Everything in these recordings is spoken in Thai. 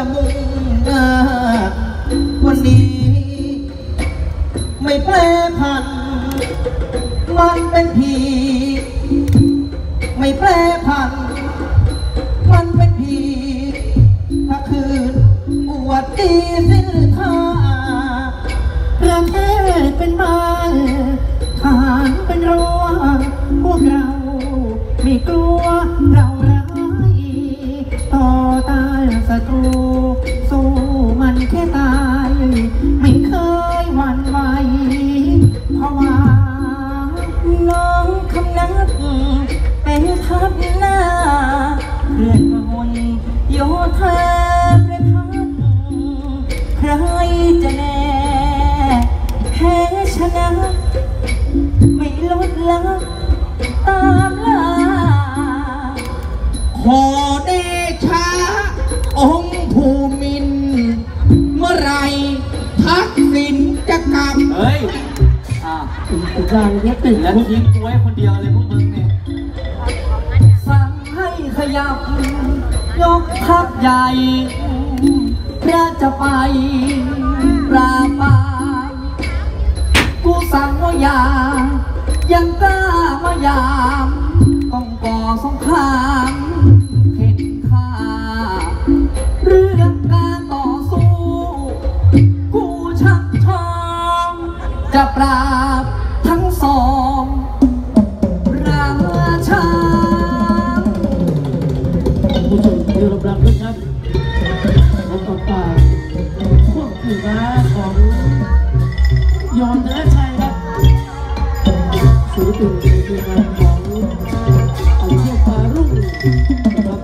จะมุ่งหน้าวันนี้ ไม่แปรผัน มันเป็นผี โยธาประทับใครจะแน่แพ้ชนะ ไม่ลดละตามล่าขอเดชะองค์ภูมินทร์เมื่อไหรทักษิณจะกลับเฮ้ยอะอีกอย่างนี้ติดแล้วคุกทิ้งกูไว้คนเดียวเลยพวกมึงเนี่ย สั่งให้ขยับ ยกทัพใหญ่พระจะไปปราบากูสั่งว่ายา ยังกล้ามายาม ต้องก่อสงคราม ยอนธนชัยครับศิลปินในทีมงานของอันเทียฟ้ารุ่งนะครับ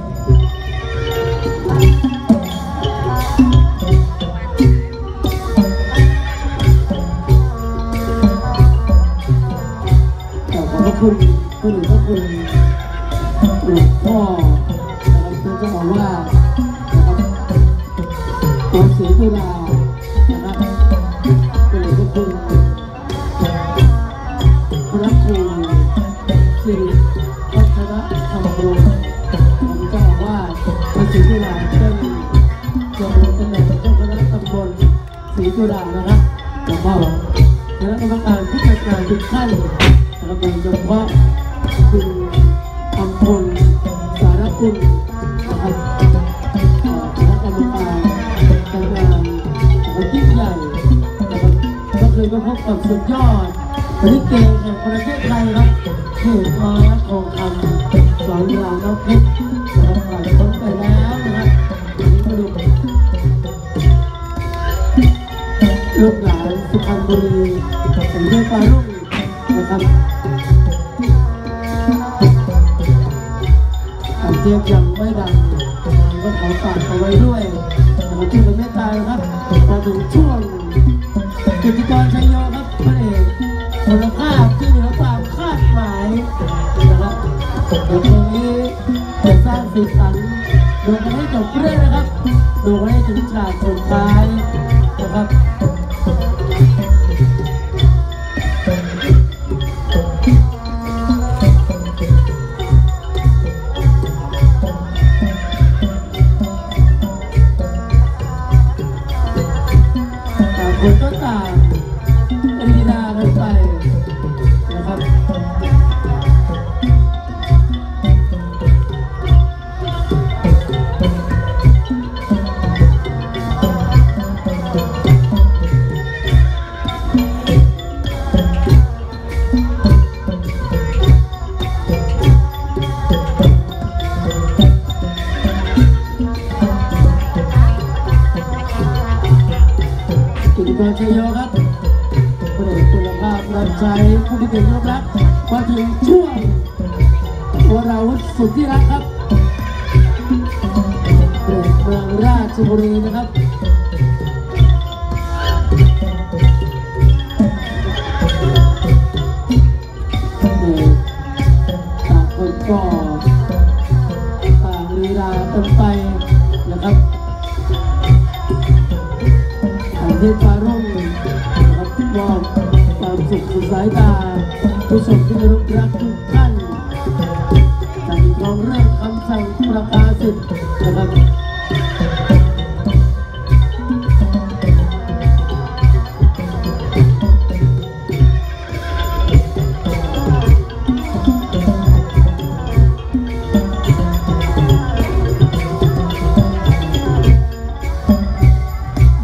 ขอบพระคุณคุณหลวงพ่อคุณหลวงพ่อนะครับท่านเจ้าอาวาสนะครับวัดศรีตุลา ศรีตุลานะครับแล้วก็คณะกรรมการผู้จัดการทุกท่านนะครับโดยเฉพาะคุณอำพลสารกุลนะครับคณะกรรมการการงานนะครับยิ่งใหญ่นะครับก็เคยมาพบกับสุดยอดลิเกแห่งประเทศไทยครับเขตมาทองคำสอนรามน้ำเพชร ลูกหลานสุพรรณบุรีสมเด็จฟารุ่งนะครับอาเจียบยังไม่ดังก็ขอฝากเอาไว้ด้วยนะครับที่เป็นเมตตานะครับมาถึงช่วงกิจกรชัยโยครับพระเอกคุณภาพที่เหนือความคาดหมายนะครับตรงนี้จะสร้างสีสันดูกันให้จบเรื่องนะครับดูกันให้ถึงฉากสุด ราวุธสุดที่รักครับเด็กเมืองราชบุรีนะครับต่างคนก็ต่างลีลากันไปนะครับทางที่ฟารุ่งนะครับมอบความสุขสุดสายตาผู้ชมที่รักทุกท่าน ครับ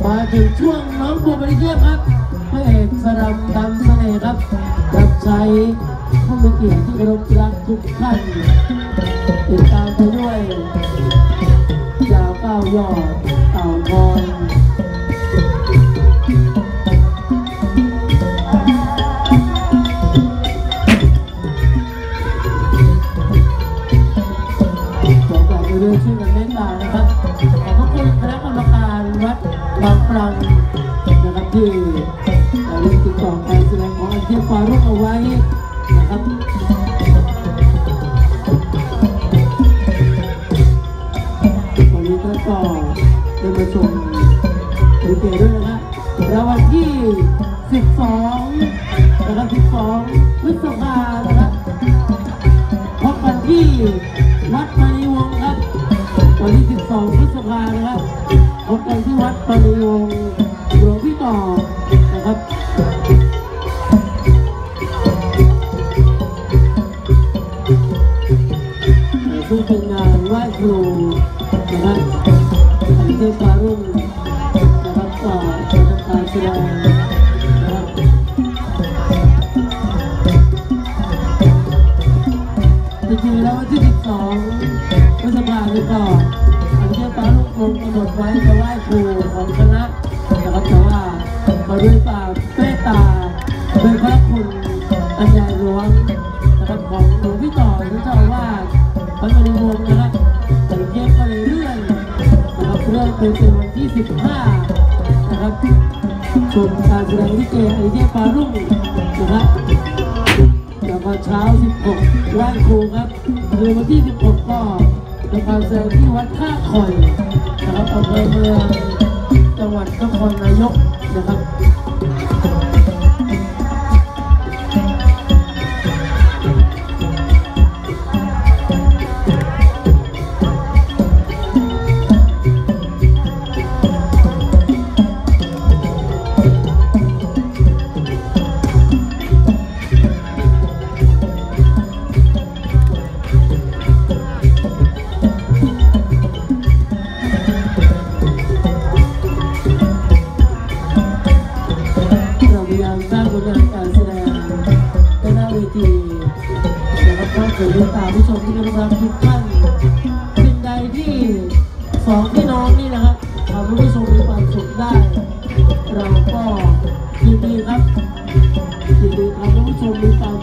มาถึงช่วงน้องบัวบริเทียบครับพะเอกสรำดำเสน่ห์ครับรับใช้ผู้มเกียรติที่เคารพรักทุกท่าน เต่าทองขอกราบไปด้วยช่วยกันเม้นมานะครับ ขอบพระคุณคณะกรรมการวัดบางปรังนะครับที่ได้ร่วมติดต่อการแสดงของอันเทียบฟารุกเอาไว้ 12พานะครับพบกันที่วัดมณีวงหลวงพี่ต่อนะครับซึ่งเป็นงานไหว้ครูนะครับอันเทพฟารุ่งนะครับต่อเป็นการแสดงนะครับจริงๆแล้ววันที่ 12พฤษภาคมก่อนอันเชี่ยฟ้าลูก คงกำหนดไว้จะไหว้ครูของคณะนะครับแต่ว่ามาด้วยปาเมตตาด้วยพระคุณอันใหญ่หลวงนะครับของหลวงพี่ต่อหรือเจ้าอาวาสวัดมณีวงศ์นะครับแต่เย็บก็เลยเลื่อนนะครับเลื่อนเป็นเป็นวันที่ 15 นะครับชมการแสดงลิเกไอเดียฟ้ารุ่งนะครับแล้วก็เช้า 16ไหว้ครูครับคือวันที่ 16 ก็ในการแสดงที่วัดท่าคอย นะครับอำเภอเมืองจังหวัดนครนายกนะครับ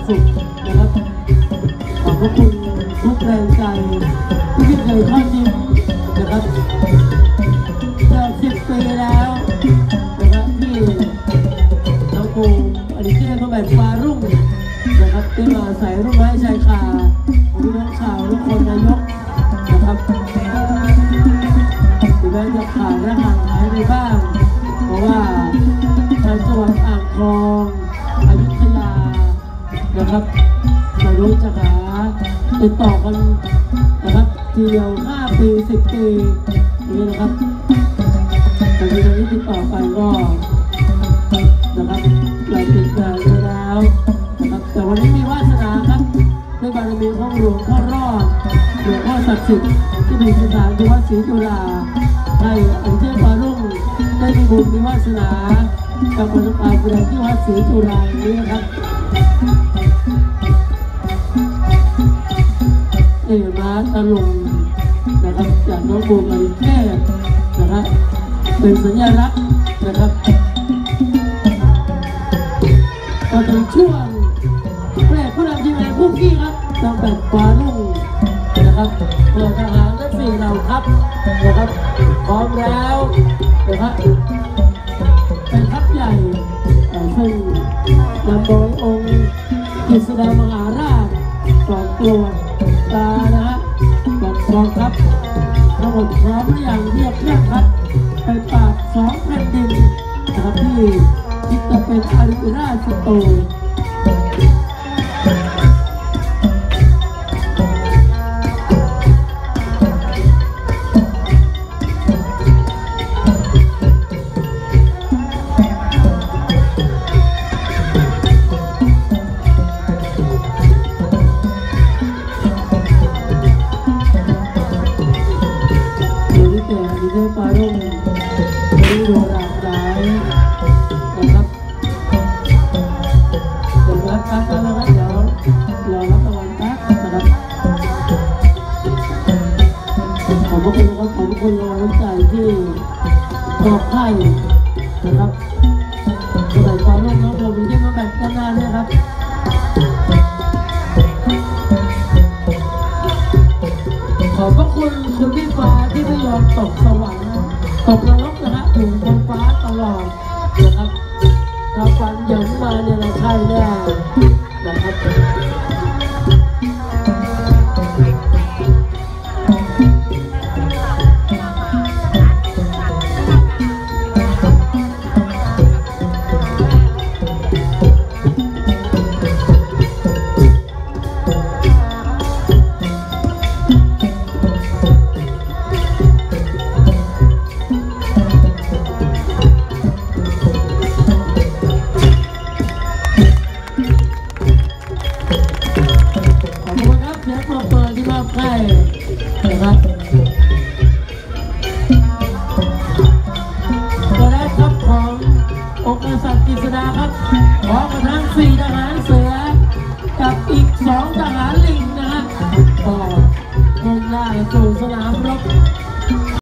สุขนะครับขอบพระคุณทุกแรงใจที่ไม่เคยทอดทิ้งนะครับเกือบสิบปีแล้วนะครับที่น้องปูอดีตที่ได้เขาแบบฟ้ารุ่งนะครับที่มาใส่รุ่งไม้ชายคาของพี่น้องชาวนครนายกนะครับถึงแม้จะขาดและห่าง นะครับไม่รู้จะหาติดต่อกันนะครับทีเดียว5ปี10ปีนี่นะครับแต่ทีนี้ติดต่อไปก็นะครับเราติดงานแล้วนะครับแต่วันนี้มีวาสนาครับด้วยบารมีของหลวงพ่อรอดหลวงพ่อศักดิ์สิทธิ์ที่มีสถานที่วัดศรีจุฬาให้อันเชิญฟ้ารุ่งได้มีบุญมีวาสนากับประสบการณ์แสดงที่วัดศรีจุฬานี้นะครับ เอมาตะลุงนะครับจากน้องบูมาริเทพนะครับเป็นสัญลักษณ์นะครับก็ถึงช่วงแปลกผู้นำทีมงานคุกกี้ครับนำแบบฟ้ารุ่งนะครับเพื่อทหารและสิ่งเราครับนะครับพร้อมแล้วนะครับเป็นทัพใหญ่เอ่อซึ่งนำโดยองค์กฤษดามหาราชกองตรว ดูรามร้ายนะครับเดี๋ยวรับครับแล้วนะครับเดี๋ยวรอรับรางวัลแป๊บนะครับขอบพระคุณนะครับขอบพระคุณรงน้ำใจที่มอบให้นะครับสมัยความร่วมน้องโบมีที่มาแบ่งกันนานนี่ยครับขอบพระคุณคุณพี่ฟ้าที่ไม่ยอมตกสวรรค์ตกนรก อยู่บนฟ้าตลอดนะครับถ้าฝันหยันมาเนี่ยเราใช่แน่